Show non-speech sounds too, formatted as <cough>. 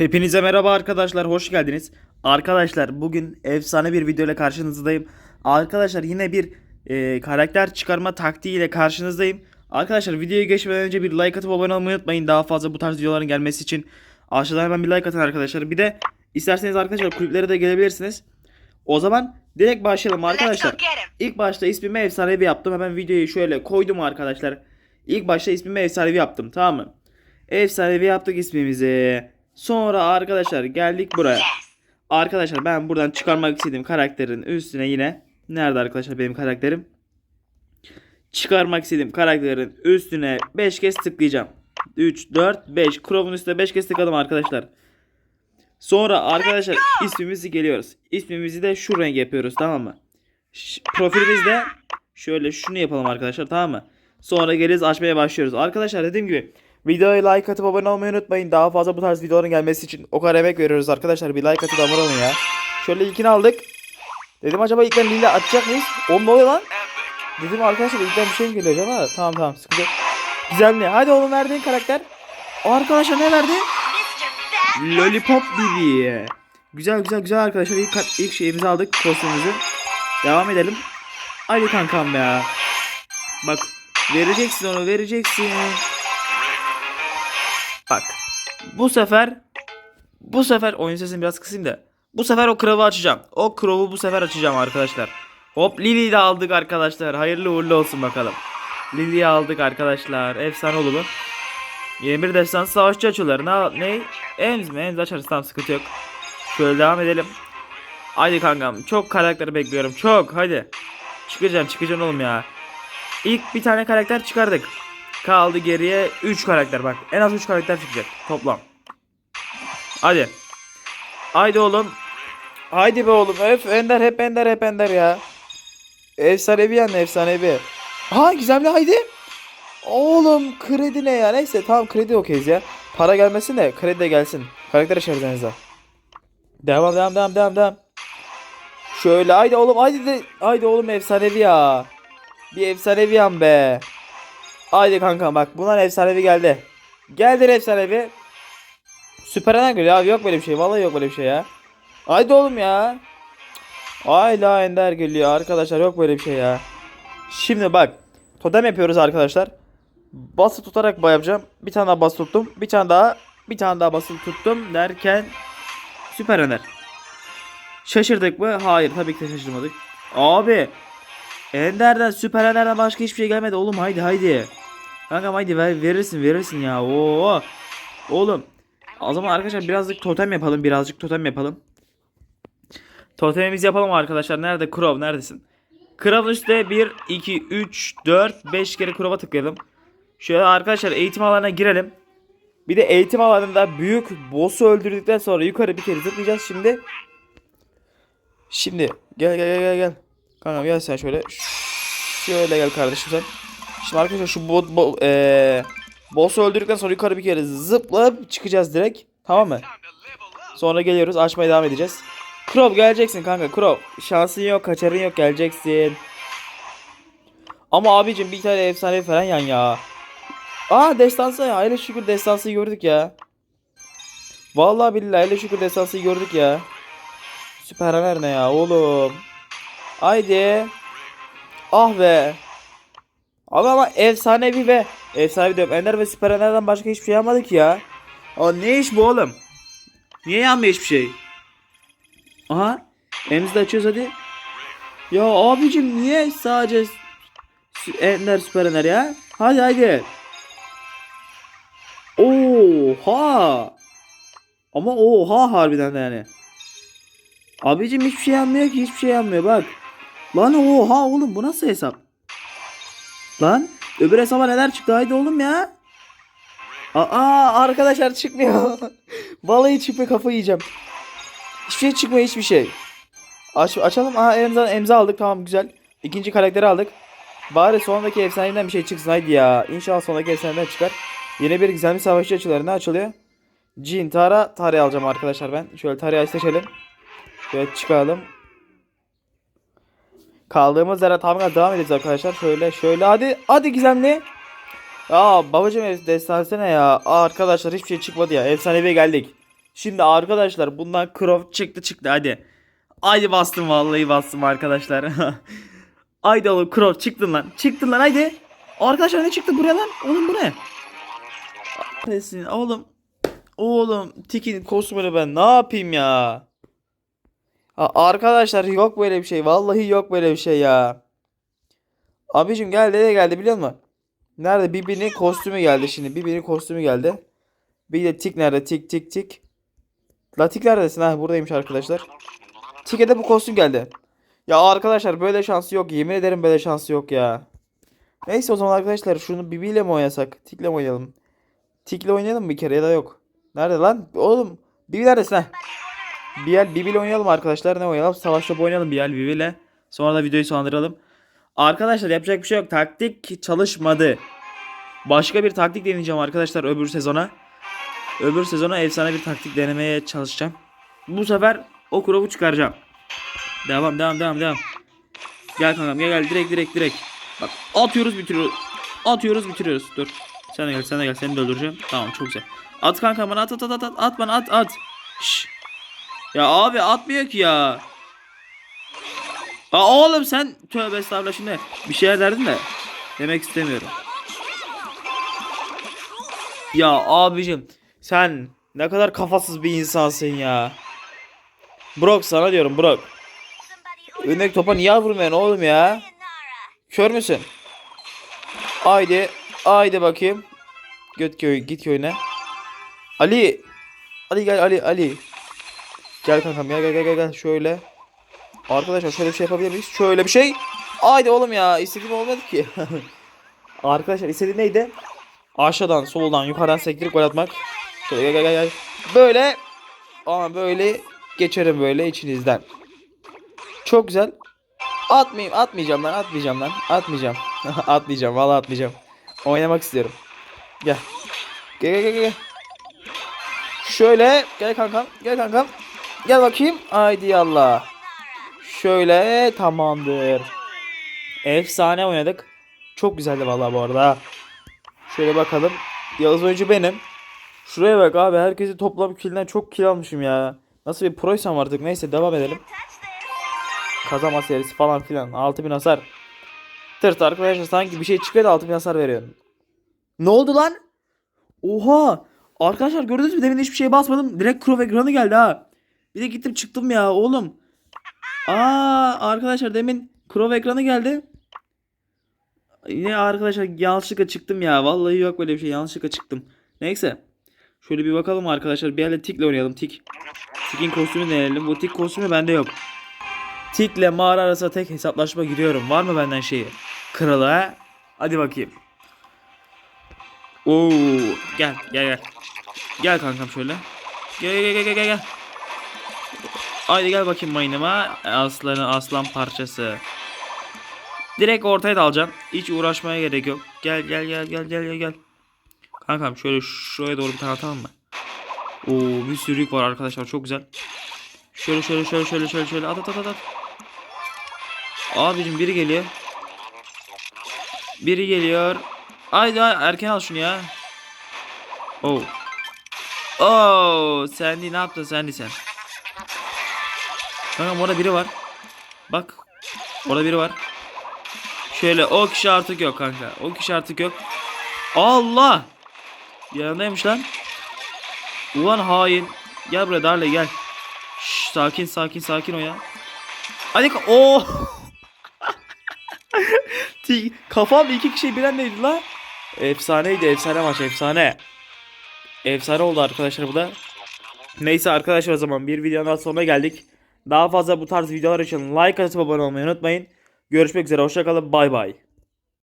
Hepinize merhaba arkadaşlar, hoş geldiniz. Arkadaşlar bugün efsane bir video ile karşınızdayım. Arkadaşlar yine bir e, karakter çıkarma taktiğiyle karşınızdayım. Arkadaşlar videoya geçmeden önce bir like atıp abone olmayı unutmayın. Daha fazla bu tarz videoların gelmesi için aşağıdan hemen bir like atın arkadaşlar. Bir de isterseniz arkadaşlar kulüplere de gelebilirsiniz. O zaman direkt başlayalım arkadaşlar. İlk başta ismimi efsanevi yaptım. Hemen videoyu şöyle koydum arkadaşlar. İlk başta ismimi efsanevi yaptım tamam mı? Efsanevi yaptık ismimizi. Sonra arkadaşlar geldik buraya. Arkadaşlar ben buradan çıkarmak istediğim karakterin üstüne yine nerede arkadaşlar benim karakterim? Çıkarmak istediğim karakterin üstüne 5 kez tıklayacağım. 3, 4, 5. Chrome'un üstüne 5 kez tıkladım arkadaşlar. Sonra arkadaşlar ismimizi geliyoruz. İsmimizi de şu renk yapıyoruz tamam mı? Ş- Profilimizde şöyle şunu yapalım arkadaşlar tamam mı? Sonra geliriz açmaya başlıyoruz. Arkadaşlar dediğim gibi videoya like atıp abone olmayı unutmayın. Daha fazla bu tarz videoların gelmesi için o kadar emek veriyoruz arkadaşlar. Bir like atıp abone olun ya. Şöyle ilkini aldık. Dedim acaba ilkten lille açacak mıyız? Oğlum ne oluyor lan? Dedim arkadaşlar ilkten bir şey mi geliyor acaba? Tamam tamam sıkıntı yok. Ne? Hadi oğlum verdiğin karakter. Arkadaşlar ne verdi? Lollipop Bibi. Güzel güzel güzel arkadaşlar. İlk, ilk şeyimizi aldık kostümümüzü. Devam edelim. Hadi kankam ya. Bak vereceksin onu vereceksin. Bak. Bu sefer bu sefer oyun sesini biraz kısayım da. Bu sefer o kralı açacağım. O kralı bu sefer açacağım arkadaşlar. Hop Lily'yi de aldık arkadaşlar. Hayırlı uğurlu olsun bakalım. Lily'yi aldık arkadaşlar. Efsane oldu bu. 21 destan savaşçı açıyorlar. Ne? ne? Ems mi? Ems açarız tamam sıkıntı yok. Şöyle devam edelim. Haydi kankam. Çok karakter bekliyorum. Çok. Hadi. Çıkacaksın çıkacaksın oğlum ya. İlk bir tane karakter çıkardık. Kaldı geriye 3 karakter bak. En az 3 karakter çıkacak toplam. Hadi. Haydi oğlum. Haydi be oğlum. Öf Ender hep Ender hep Ender ya. Efsanevi yani efsanevi. Ha gizemli haydi. Oğlum kredi ne ya? Neyse tamam kredi okeyiz ya. Para gelmesin de kredi de gelsin. Karakter işaretlerinize. Devam devam devam devam devam. Şöyle haydi oğlum haydi de haydi oğlum efsanevi ya. Bir efsanevi yan be. Haydi kanka bak bunlar efsanevi geldi. Geldi efsanevi. Süper Ender geliyor abi yok böyle bir şey. Vallahi yok böyle bir şey ya. Haydi oğlum ya. Ayla Ender geliyor arkadaşlar yok böyle bir şey ya. Şimdi bak. Totem yapıyoruz arkadaşlar. Bası tutarak yapacağım. Bir tane daha bası tuttum. Bir tane daha. Bir tane daha bası tuttum derken Süper Ender. Şaşırdık mı? Hayır tabii ki de şaşırmadık. Abi Ender'den Süper Ender'den başka hiçbir şey gelmedi oğlum haydi haydi. Kankam haydi ver, verirsin verirsin ya. Oo. Oğlum. O zaman arkadaşlar birazcık totem yapalım. Birazcık totem yapalım. Totemimizi yapalım arkadaşlar. Nerede Crow neredesin? Crow'un üstte 1, 2, 3, 4, 5 kere Crow'a tıklayalım. Şöyle arkadaşlar eğitim alanına girelim. Bir de eğitim alanında büyük boss'u öldürdükten sonra yukarı bir kere zıplayacağız şimdi. Şimdi gel gel gel gel gel. Kankam gel sen şöyle. Şöyle gel kardeşim sen. Şimdi arkadaşlar şu bot bo, eee boss'u öldürdükten sonra yukarı bir kere zıplayıp çıkacağız direkt. Tamam mı? Sonra geliyoruz açmaya devam edeceğiz. Crow geleceksin kanka Crow. Şansın yok kaçarın yok geleceksin. Ama abicim bir tane efsane falan yan ya. Aa destansı ya. Hele şükür destansıyı gördük ya. Vallahi billahi hele şükür destansıyı gördük ya. Süper haber ne ya oğlum. Haydi. Ah be. Abi ama efsanevi ve efsanevi diyorum. Ender ve Süper Ender'den başka hiçbir şey yapmadık ya. Aa ne iş bu oğlum? Niye yanmıyor hiçbir şey? Aha. Elimizi de açıyoruz hadi. Ya abicim niye sadece Ender Süper Ender ya? Hadi hadi. Oha. Ama oha harbiden de yani. Abicim hiçbir şey yanmıyor ki hiçbir şey yanmıyor bak. Lan oha oğlum bu nasıl hesap? Lan öbür hesaba neler çıktı haydi oğlum ya. Aa arkadaşlar çıkmıyor. <laughs> Vallahi çıkmıyor kafa yiyeceğim. Hiçbir şey çıkmıyor hiçbir şey. Aç, açalım. Aha emza, emza aldık tamam güzel. İkinci karakteri aldık. Bari sondaki efsaneden bir şey çıksın haydi ya. İnşallah sondaki efsaneden çıkar. Yine bir güzel bir savaşçı açıları ne açılıyor? Jin, Tara, Tara'yı alacağım arkadaşlar ben. Şöyle Tara'yı seçelim. Şöyle çıkalım. Kaldığımız yere tamamen devam edeceğiz arkadaşlar. Şöyle şöyle hadi hadi gizemli. Aa babacım destansı ne ya? Aa, arkadaşlar hiçbir şey çıkmadı ya. Efsaneviye geldik. Şimdi arkadaşlar bundan Crow çıktı çıktı hadi. Haydi bastım vallahi bastım arkadaşlar. <laughs> haydi oğlum Crow çıktın lan. Çıktın lan haydi. Arkadaşlar ne çıktı buraya lan? Oğlum bu ne? Nesin oğlum. Oğlum Tikin kostümünü ben ne yapayım ya? Arkadaşlar yok böyle bir şey. Vallahi yok böyle bir şey ya. Abicim geldi ne geldi biliyor musun? Nerede? Bibi'nin kostümü geldi şimdi. Bibi'nin kostümü geldi. Bir de tik nerede? Tik tik tik. La tik neredesin? Ha buradaymış arkadaşlar. Tik'e de bu kostüm geldi. Ya arkadaşlar böyle şansı yok. Yemin ederim böyle şansı yok ya. Neyse o zaman arkadaşlar şunu Bibi ile mi oynasak? Tik'le mi oynayalım? Tik'le oynayalım bir kere ya da yok. Nerede lan? Oğlum Bibi neredesin ha? Biel Bibi ile oynayalım arkadaşlar. Ne oynayalım? Savaş topu oynayalım Biel Bibi ile. Sonra da videoyu sonlandıralım. Arkadaşlar yapacak bir şey yok. Taktik çalışmadı. Başka bir taktik deneyeceğim arkadaşlar öbür sezona. Öbür sezona efsane bir taktik denemeye çalışacağım. Bu sefer o krovu çıkaracağım. Devam devam devam devam. Gel kankam gel gel direkt direkt direkt. Bak atıyoruz bitiriyoruz. Atıyoruz bitiriyoruz. Dur. Sen de gel sen de gel seni de öldüreceğim. Tamam çok güzel. At kankam bana at at at at at, bana at at. Şş. Ya abi atmıyor ki ya. Aa oğlum sen tövbe estağfurullah şimdi bir şeyler derdin de demek istemiyorum. Ya abicim sen ne kadar kafasız bir insansın ya. Brock sana diyorum Brock. Önündeki topa niye vurmuyorsun oğlum ya? Kör müsün? Haydi. Haydi bakayım. Git köy git köyüne. Ali. Ali gel Ali Ali. Gel kankam gel gel gel gel, gel şöyle. Arkadaşlar şöyle bir şey yapabilir miyiz? Şöyle bir şey. Haydi oğlum ya istediğim olmadı ki. <laughs> Arkadaşlar istediğim neydi? Aşağıdan, soldan, yukarıdan sektirip gol atmak. Şöyle gel gel gel. gel. Böyle. Ama böyle geçerim böyle içinizden. Çok güzel. Atmayayım, atmayacağım lan, atmayacağım lan. Atmayacağım. <laughs> atmayacağım, vallahi atmayacağım. Oynamak istiyorum. Gel. Gel gel gel gel. Şöyle gel kankam, gel kankam. Gel bakayım. Haydi yallah. Şöyle tamamdır. Efsane oynadık. Çok güzeldi vallahi bu arada. Şöyle bakalım. Yağız oyuncu benim. Şuraya bak abi herkesi toplam kilden çok kill almışım ya. Nasıl bir proysam artık neyse devam edelim. Kazama serisi falan filan 6000 hasar. Tırt arkadaşlar sanki bir şey çıkıyor da 6000 hasar veriyor. Ne oldu lan? Oha! Arkadaşlar gördünüz mü demin hiçbir şeye basmadım. Direkt Crow ekranı geldi ha. Bir de gittim çıktım ya oğlum. Aa arkadaşlar demin Crow ekranı geldi. Yine arkadaşlar yanlışlıkla çıktım ya. Vallahi yok böyle bir şey. Yanlışlıkla çıktım. Neyse. Şöyle bir bakalım arkadaşlar. Bir yerle tikle oynayalım. Tik. Tik'in kostümü deneyelim. Bu tik kostümü bende yok. Tikle mağara arasında tek hesaplaşma giriyorum. Var mı benden şeyi? Kralı ha? Hadi bakayım. Oo, gel gel gel. Gel kankam şöyle. Gel gel gel gel gel. Haydi gel bakayım mayınıma. Aslanın aslan parçası. Direkt ortaya dalacağım. Hiç uğraşmaya gerek yok. Gel gel gel gel gel gel gel. Kankam şöyle şuraya doğru bir tane atalım mı? Oo bir sürü yük var arkadaşlar çok güzel. Şöyle şöyle şöyle şöyle şöyle şöyle at at at at. Abicim biri geliyor. Biri geliyor. Haydi erken al şunu ya. Oo. Oo Sandy ne yaptın Sandy sen? Kankam orada biri var. Bak. Orada biri var. Şöyle o kişi artık yok kanka. O kişi artık yok. Allah! Yanındaymış lan. Ulan hain. Gel buraya Darle gel. Şş, sakin sakin sakin o ya. Hadi. <laughs> Ti- Kafam iki kişi bir andaydı la. Efsaneydi efsane maç efsane. Efsane oldu arkadaşlar bu da. Neyse arkadaşlar o zaman bir videonun daha sonuna geldik. Daha fazla bu tarz videolar için like atıp abone olmayı unutmayın. Görüşmek üzere hoşçakalın bay bay.